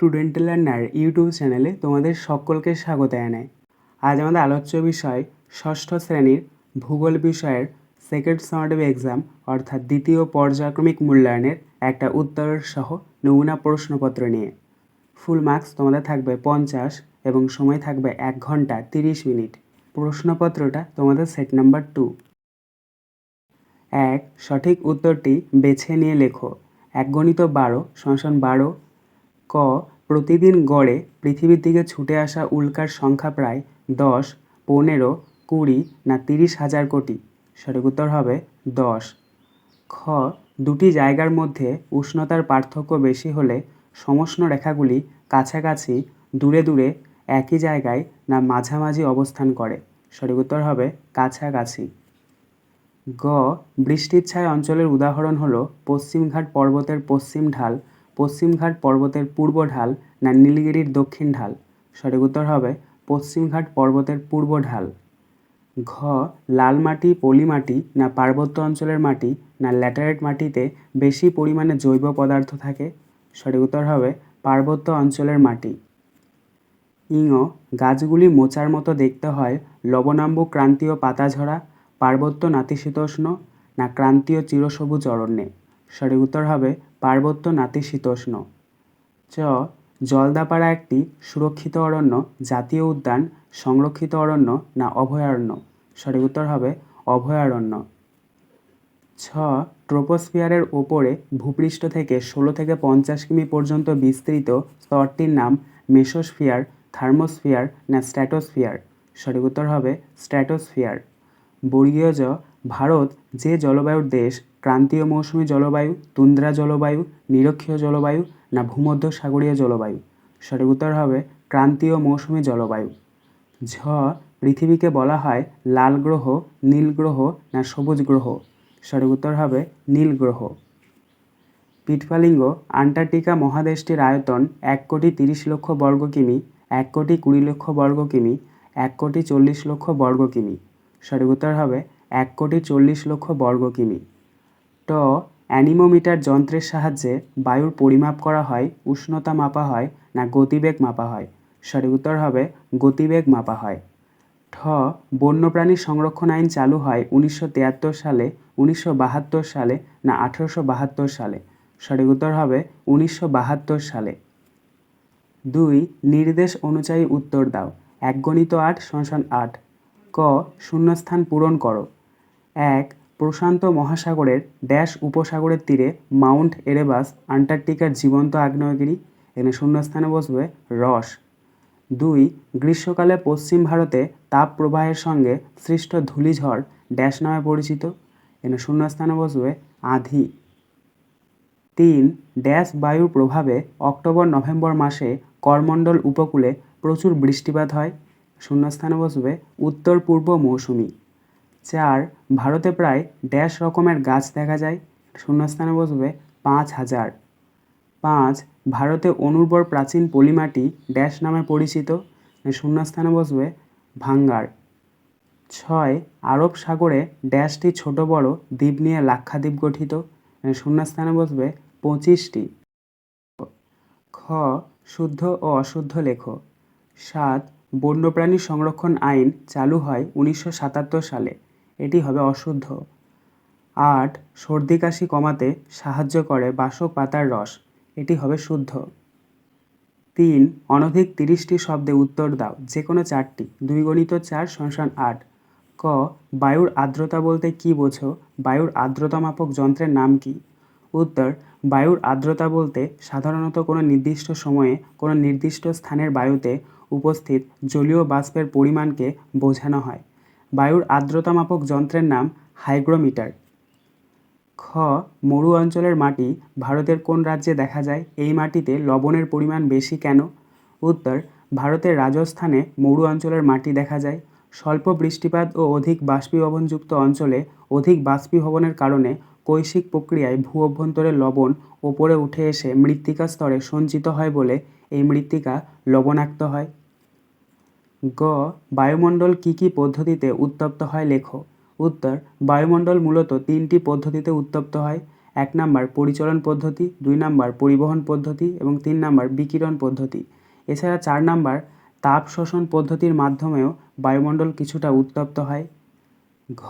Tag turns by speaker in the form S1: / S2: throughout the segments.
S1: Student learner YouTube চ্যানেলে তোমাদের সকলকে স্বাগত জানাই। আজ আমাদের আলোচ্য বিষয় ষষ্ঠ শ্রেণির ভূগোল বিষয়ের সেকেন্ড সামারটিভ এক্সাম অর্থাৎ দ্বিতীয় পর্যায়ক্রমিক মূল্যায়নের একটা উত্তর সহ নমুনা প্রশ্নপত্র নিয়ে। ফুল মার্কস তোমাদের থাকবে পঞ্চাশ এবং সময় থাকবে এক ঘণ্টা তিরিশ মিনিট। প্রশ্নপত্রটা তোমাদের সেট নাম্বার টু এক, সঠিক উত্তরটি বেছে নিয়ে লেখো। এক গণিত বারো সংশন বারো ক, প্রতিদিন গড়ে পৃথিবীর দিকে ছুটে আসা উল্কার সংখ্যা প্রায় দশ, পনেরো, কুড়ি না তিরিশ হাজার কোটি। সঠিক উত্তর হবে দশ। খ, দুটি জায়গার মধ্যে উষ্ণতার পার্থক্য বেশি হলে সমষ্ণ রেখাগুলি কাছাকাছি, দূরে দূরে, একই জায়গায় না মাঝামাঝি অবস্থান করে। সঠিক উত্তর হবে কাছাকাছি। গ, বৃষ্টির ছায় অঞ্চলের উদাহরণ হলো পশ্চিমঘাট পর্বতের পশ্চিম ঢাল পশ্চিমঘাট পর্বতের পূর্ব ঢাল না নীলগিরির দক্ষিণ ঢাল? সঠিক উত্তর হবে পশ্চিমঘাট পর্বতের পূর্ব ঢাল। ঘ. লাল মাটি, পলি মাটি না পার্বত্য অঞ্চলের মাটি না ল্যাটারাইট মাটিতে বেশি পরিমাণে জৈব পদার্থ থাকে? সঠিক উত্তর হবে পার্বত্য অঞ্চলের মাটি। ইঙ. গাছগুলি মোচার মতো দেখতে হয় লবণাম্বু ক্রান্তীয় পাতাঝরা, পার্বত্য নাতিশীতোষ্ণ না ক্রান্তীয় চিরসবুজ অরণ্যে? সঠিক উত্তর হবে পার্বত্য নাতিশীতোষ্ণ চ. জলদাপাড়া একটি সুরক্ষিত অরণ্য, জাতীয় উদ্যান, সংরক্ষিত অরণ্য না অভয়ারণ্য? সঠিক উত্তর হবে অভয়ারণ্য। ছ. ট্রোপোস্ফিয়ারের ওপরে ভূপৃষ্ঠ থেকে ষোলো থেকে পঞ্চাশ কিমি পর্যন্ত বিস্তৃত স্তরটির নাম মেসোস্ফিয়ার, থার্মোস্ফিয়ার না স্ট্র্যাটোস্ফিয়ার? সঠিক উত্তর হবে স্ট্র্যাটোস্ফিয়ার। বর্গীয় জ. ভারত যে জলবায়ুর দেশ, ক্রান্তীয় মৌসুমী জলবায়ু, তুন্দ্রা জলবায়ু, নিরক্ষীয় জলবায়ু না ভূমধ্য সাগরীয় জলবায়ু? সঠিক উত্তর হবে ক্রান্তীয় মৌসুমী জলবায়ু। ঝ, পৃথিবীকে বলা হয় লাল গ্রহ, নীল গ্রহ না সবুজ গ্রহ? সঠিক উত্তর হবে নীল গ্রহ। পিটফালিঙ্গ আন্টার্কটিকা মহাদেশটির আয়তন এক কোটি তিরিশ লক্ষ বর্গ কিমি, এক কোটি কুড়ি লক্ষ বর্গ কিমি, এক কোটি চল্লিশ লক্ষ বর্গ কিমি। সঠিক উত্তর হবে এক কোটি চল্লিশ লক্ষ বর্গ কিমি। ট, অ্যানিমোমিটার যন্ত্রের সাহায্যে বায়ুর পরিমাপ করা হয়, উষ্ণতা মাপা হয়, না গতিবেগ মাপা হয়। সঠিক উত্তর হবে গতিবেগ মাপা হয়। ঠ, বন্যপ্রাণী সংরক্ষণ আইন চালু হয় উনিশশো তিয়াত্তর সালে, উনিশশো বাহাত্তর সালে, না আঠেরোশো বাহাত্তর সালে। সঠিক উত্তর হবে উনিশশো বাহাত্তর সালে। দুই, নির্দেশ অনুযায়ী উত্তর দাও। এক গণিত আট সংসান আট। ক, শূন্যস্থান পূরণ করো। এক, প্রশান্ত মহাসাগরের ড্যাশ উপসাগরের তীরে মাউন্ট এরেবাস আন্টার্কটিকার জীবন্ত আগ্নেয়গিরি এখানে শূন্যস্থানে বসবে রস। দুই, গ্রীষ্মকালে পশ্চিম ভারতে তাপ প্রবাহের সঙ্গে সৃষ্ট ধূলিঝড় ড্যাশ নামে পরিচিত এখানে শূন্যস্থানে বসবে আধি। তিন, ড্যাশ বায়ুর প্রভাবে অক্টোবর নভেম্বর মাসে করমণ্ডল উপকূলে প্রচুর বৃষ্টিপাত হয়, শূন্যস্থানে বসবে উত্তর পূর্ব মৌসুমি। চার, ভারতে প্রায় ড্যাশ রকমের গাছ দেখা যায়। শূন্যস্থানে বসবে পাঁচ হাজার। পাঁচ, ভারতে অনুর্বর প্রাচীন পলিমাটি ড্যাশ নামে পরিচিত। শূন্যস্থানে বসবে ভাঙ্গার। ছয়, আরব সাগরে ড্যাশটি ছোট বড়, দ্বীপ নিয়ে লাক্ষাদ্বীপ গঠিত। শূন্যস্থানে বসবে পঁচিশটি। খ, শুদ্ধ ও অশুদ্ধ লেখ। সাত, বন্যপ্রাণী সংরক্ষণ আইন চালু হয় উনিশশো সাতাত্তর সালে। এটি হবে অশুদ্ধ। আট, সর্দি কাশি কমাতে সাহায্য করে বাসক পাতার রস, এটি হবে শুদ্ধ। তিন, অনধিক তিরিশটি শব্দে উত্তর দাও যে কোনো চারটি দুই গণিত চার সংসান আট। ক, বায়ুর আর্দ্রতা বলতে কী বোঝো? বায়ুর আর্দ্রতা মাপক যন্ত্রের নাম কি? উত্তর, বায়ুর আর্দ্রতা বলতে সাধারণত কোনো নির্দিষ্ট সময়ে কোনো নির্দিষ্ট স্থানের বায়ুতে উপস্থিত জলীয় বাষ্পের পরিমাণকে বোঝানো হয়। বায়ুর আর্দ্রতা মাপক যন্ত্রের নাম হাইগ্রোমিটার। খ, মরু অঞ্চলের মাটি ভারতের কোন রাজ্যে দেখা যায়? এই মাটিতে লবণের পরিমাণ বেশি কেন? উত্তর, ভারতের রাজস্থানে মরু অঞ্চলের মাটি দেখা যায়। স্বল্প বৃষ্টিপাত ও অধিক বাষ্পীভবনযুক্ত অঞ্চলে অধিক বাষ্পীভবনের কারণে কৈশিক প্রক্রিয়ায় ভূ অভ্যন্তরে লবণ ওপরে উঠে এসে মৃত্তিকা স্তরে সঞ্চিত হয় বলে এই মৃত্তিকা লবণাক্ত হয়। গ, বায়ুমণ্ডল কী কী পদ্ধতিতে উত্তপ্ত হয় লেখো। উত্তর, বায়ুমণ্ডল মূলত তিনটি পদ্ধতিতে উত্তপ্ত হয়। এক নাম্বার পরিচলন পদ্ধতি, দুই নাম্বার পরিবহন পদ্ধতি এবং তিন নাম্বার বিকিরণ পদ্ধতি। এছাড়া চার নাম্বার তাপ শোষণ পদ্ধতির মাধ্যমেও বায়ুমণ্ডল কিছুটা উত্তপ্ত হয়। ঘ,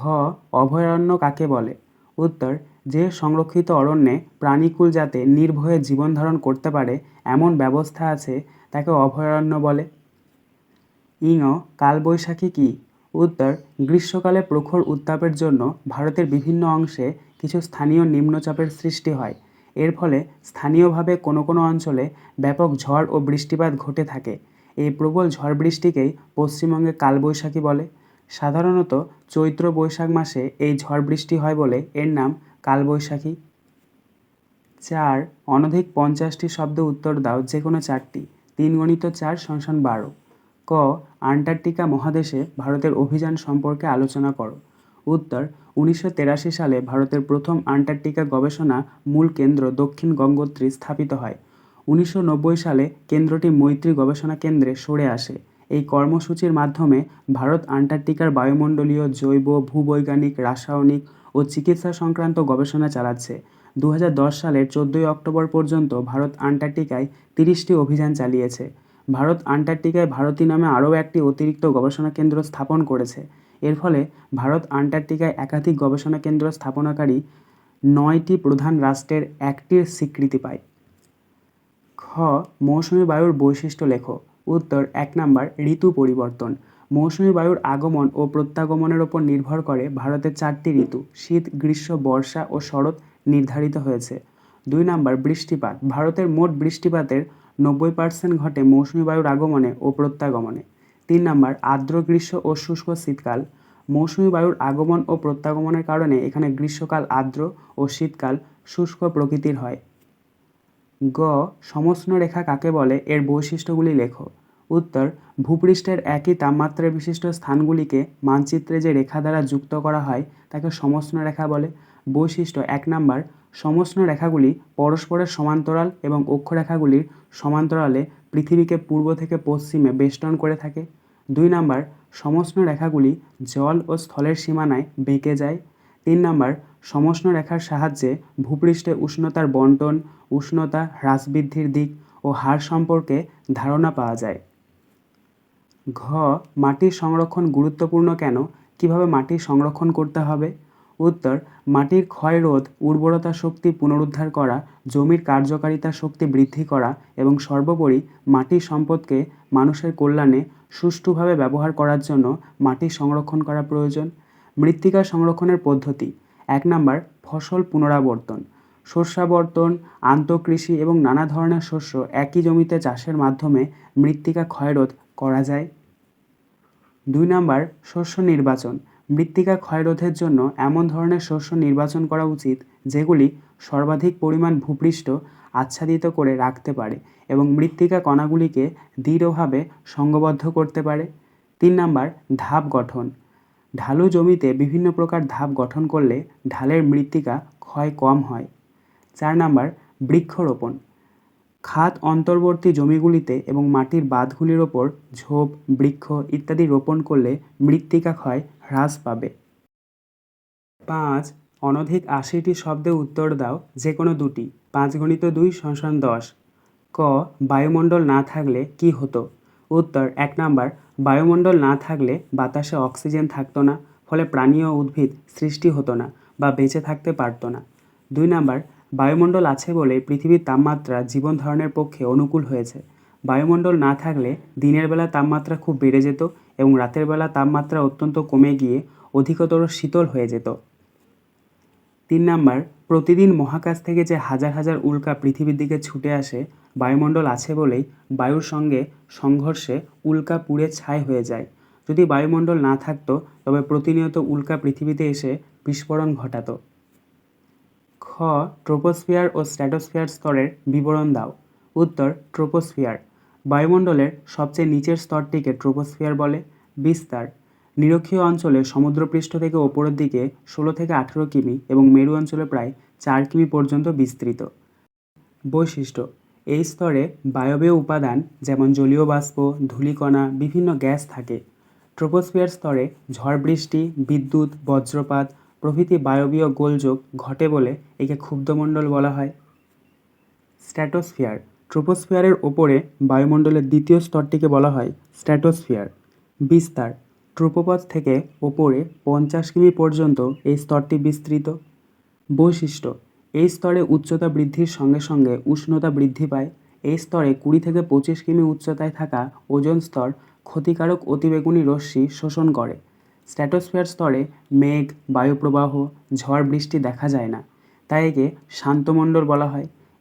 S1: অভয়ারণ্য কাকে বলে? উত্তর, যে সংরক্ষিত অরণ্যে প্রাণীকুল যাতে নির্ভয়ে জীবন ধারণ করতে পারে, এমন ব্যবস্থা আছে, তাকে অভয়ারণ্য বলে। ইঙ, কালবৈশাখী কী? উত্তর, গ্রীষ্মকালে প্রখর উত্তাপের জন্য ভারতের বিভিন্ন অংশে কিছু স্থানীয় নিম্নচাপের সৃষ্টি হয়। এর ফলে স্থানীয়ভাবে কোনো কোনো অঞ্চলে ব্যাপক ঝড় ও বৃষ্টিপাত ঘটে থাকে। এই প্রবল ঝড় বৃষ্টিকেই পশ্চিমবঙ্গে কালবৈশাখী বলে। সাধারণত চৈত্র বৈশাখ মাসে এই ঝড় বৃষ্টি হয় বলে এর নাম কালবৈশাখী। চার, অনধিক পঞ্চাশটি শব্দ উত্তর দাও যে কোনো চারটি। তিন গণিত চার সংসান বারো। ক, আন্টার্কটিকা মহাদেশে ভারতের অভিযান সম্পর্কে আলোচনা করো। উত্তর, উনিশশো সালে ভারতের প্রথম আন্টার্কটিকা গবেষণা মূল কেন্দ্র দক্ষিণ গঙ্গোত্রী স্থাপিত হয়। উনিশশো নব্বই সালে কেন্দ্রটি মৈত্রী গবেষণা কেন্দ্রে সরে আসে। এই কর্মসূচির মাধ্যমে ভারত আন্টার্কটিকার বায়ুমণ্ডলীয় জৈব, ভূবৈজ্ঞানিক, রাসায়নিক ও চিকিৎসা সংক্রান্ত গবেষণা চালাচ্ছে। দু হাজার দশ সালের চোদ্দোই অক্টোবর পর্যন্ত ভারত আন্টার্কটিকায় তিরিশটি অভিযান চালিয়েছে। ভারত আন্টার্কটিকায় ভারতী নামে আরও একটি অতিরিক্ত গবেষণা কেন্দ্র স্থাপন করেছে। এর ফলে ভারত আন্টার্কটিকায় একাধিক গবেষণা কেন্দ্র স্থাপনাকারী নয়টি প্রধান রাষ্ট্রের একটির স্বীকৃতি পায়। খ, মৌসুমী বায়ুর বৈশিষ্ট্য লেখো। উত্তর, এক নাম্বার, ঋতু পরিবর্তন। মৌসুমী বায়ুর আগমন ও প্রত্যাগমনের ওপর নির্ভর করে ভারতের চারটি ঋতু, শীত, গ্রীষ্ম, বর্ষা ও শরৎ নির্ধারিত হয়েছে। দুই নাম্বার, বৃষ্টিপাত। ভারতের মোট বৃষ্টিপাতের নব্বই পার্সেন্ট ঘটে মৌসুমী বায়ুর আগমনে ও প্রত্যাগমনে। তিন নাম্বার, আর্দ্র গ্রীষ্ম ও শুষ্ক শীতকাল। মৌসুমী বায়ুর আগমন ও প্রত্যাগমনের কারণে এখানে গ্রীষ্মকাল আর্দ্র ও শীতকাল শুষ্ক প্রকৃতির হয়। গ, সমষ্ণ রেখা কাকে বলে? এর বৈশিষ্ট্যগুলি লেখো। উত্তর, ভূপৃষ্ঠের একই তাপমাত্রা বিশিষ্ট স্থানগুলিকে মানচিত্রে যে রেখা দ্বারা যুক্ত করা হয় তাকে সমষ্ণ রেখা বলে। বৈশিষ্ট্য, এক নাম্বার সমষ্ণ রেখাগুলি পরস্পরের সমান্তরাল এবং অক্ষরেখাগুলির সমান্তরালে পৃথিবীকে পূর্ব থেকে পশ্চিমে বেষ্টন করে থাকে। দুই নাম্বার, সমষ্ণ রেখাগুলি জল ও স্থলের সীমানায় বেঁকে যায়। তিন নাম্বার, সমষ্ণ রেখার সাহায্যে ভূপৃষ্ঠে উষ্ণতার বন্টন, উষ্ণতা হ্রাস বৃদ্ধির দিক ও হার সম্পর্কে ধারণা পাওয়া যায়। ঘ, মাটির সংরক্ষণ গুরুত্বপূর্ণ কেন? কীভাবে মাটি সংরক্ষণ করতে হবে? উত্তর, মাটির ক্ষয় রোধ, উর্বরতা শক্তি পুনরুদ্ধার করা, জমির কার্যকারিতা শক্তি বৃদ্ধি করা এবং সর্বোপরি মাটির সম্পদকে মানুষের কল্যাণে সুষ্ঠুভাবে ব্যবহার করার জন্য মাটি সংরক্ষণ করা প্রয়োজন। মৃত্তিকা সংরক্ষণের পদ্ধতি। এক নাম্বার, ফসল পুনরাবর্তন। শস্যাবর্তন, আন্তঃকৃষি এবং নানা ধরনের শস্য একই জমিতে চাষের মাধ্যমে মৃত্তিকা ক্ষয়রোধ করা যায়। দুই নাম্বার, শস্য নির্বাচন। মৃত্তিকা ক্ষয়রোধের জন্য এমন ধরনের শস্য নির্বাচন করা উচিত, যেগুলি সর্বাধিক পরিমাণ ভূপৃষ্ঠ আচ্ছাদিত করে রাখতে পারে এবং মৃত্তিকা কণাগুলিকে দৃঢ়ভাবে সঙ্গবদ্ধ করতে পারে। তিন নাম্বার, ধাপ গঠন। ঢালু জমিতে বিভিন্ন প্রকার ধাপ গঠন করলে ঢালের মৃত্তিকা ক্ষয় কম হয়। চার নাম্বার, বৃক্ষরোপণ। খাত অন্তর্বর্তী জমিগুলিতে এবং মাটির বাঁধগুলির ওপর ঝোপ, বৃক্ষ ইত্যাদি রোপণ করলে মৃত্তিকা ক্ষয় হ্রাস পাবে। পাঁচ, অনধিক আশিটি শব্দে উত্তর দাও যে কোনো দুটি। পাঁচ গণিত দুই সংসান দশ। ক, বায়ুমণ্ডল না থাকলে কি হতো? উত্তর, এক নাম্বার, বায়ুমণ্ডল না থাকলে বাতাসে অক্সিজেন থাকতো না, ফলে প্রাণী ও উদ্ভিদ সৃষ্টি হতো না বা বেঁচে থাকতে পারতো না। দুই নাম্বার, বায়ুমণ্ডল আছে বলে পৃথিবীর তাপমাত্রা জীবন ধারণের পক্ষে অনুকূল হয়েছে। বায়ুমণ্ডল না থাকলে দিনের বেলা তাপমাত্রা খুব বেড়ে যেত এবং রাতের বেলা তাপমাত্রা অত্যন্ত কমে গিয়ে অধিকতর শীতল হয়ে যেত। তিন নাম্বার, প্রতিদিন মহাকাশ থেকে যে হাজার হাজার উল্কা পৃথিবীর দিকে ছুটে আসে, বায়ুমণ্ডল আছে বলেই বায়ুর সঙ্গে সংঘর্ষে উল্কা পুড়ে ছাই হয়ে যায়। যদি বায়ুমণ্ডল না থাকতো, তবে প্রতিনিয়ত উল্কা পৃথিবীতে এসে বিস্ফোরণ ঘটাতো। খ, ট্রোপোস্ফিয়ার ও স্ট্র্যাটোস্ফিয়ার স্তরের বিবরণ দাও। উত্তর ট্রোপোস্ফিয়ার। বায়ুমণ্ডলের সবচেয়ে নিচের স্তরটিকে ট্রোপোস্ফিয়ার বলে, বিস্তার। নিরক্ষীয় অঞ্চলে সমুদ্রপৃষ্ঠ থেকে ওপরের দিকে ষোলো থেকে আঠেরো কিমি এবং মেরু অঞ্চলে প্রায় চার কিমি পর্যন্ত বিস্তৃত। বৈশিষ্ট্য, এই স্তরে বায়বীয় উপাদান যেমন জলীয় বাষ্প, ধূলিকণা, বিভিন্ন গ্যাস থাকে। ট্রোপোস্ফিয়ার স্তরে ঝড় বৃষ্টি, বিদ্যুৎ, বজ্রপাত প্রভৃতি বায়বীয় গোলযোগ ঘটে বলে একে ক্ষুব্ধমণ্ডল বলা হয়। স্ট্র্যাটোস্ফিয়ার ট্রোপোস্ফিয়ারের ওপরে বায়ুমণ্ডলের দ্বিতীয় স্তরটিকে বলা হয় স্ট্র্যাটোস্ফিয়ার। বিস্তার ট্রোপোপথ থেকে ওপরে পঞ্চাশ কিমি পর্যন্ত এই স্তরটি বিস্তৃত। বৈশিষ্ট্য, এই স্তরে উচ্চতা বৃদ্ধির সঙ্গে সঙ্গে উষ্ণতা বৃদ্ধি পায়। এই স্তরে কুড়ি থেকে পঁচিশ কিমি উচ্চতায় থাকা ওজোন স্তর ক্ষতিকারক অতিবেগুনি রশ্মি শোষণ করে। স্ট্র্যাটোস্ফিয়ার স্তরে মেঘ, বায়ুপ্রবাহ, ঝড় বৃষ্টি দেখা যায় না, তাই একে শান্তমণ্ডল বলা হয়।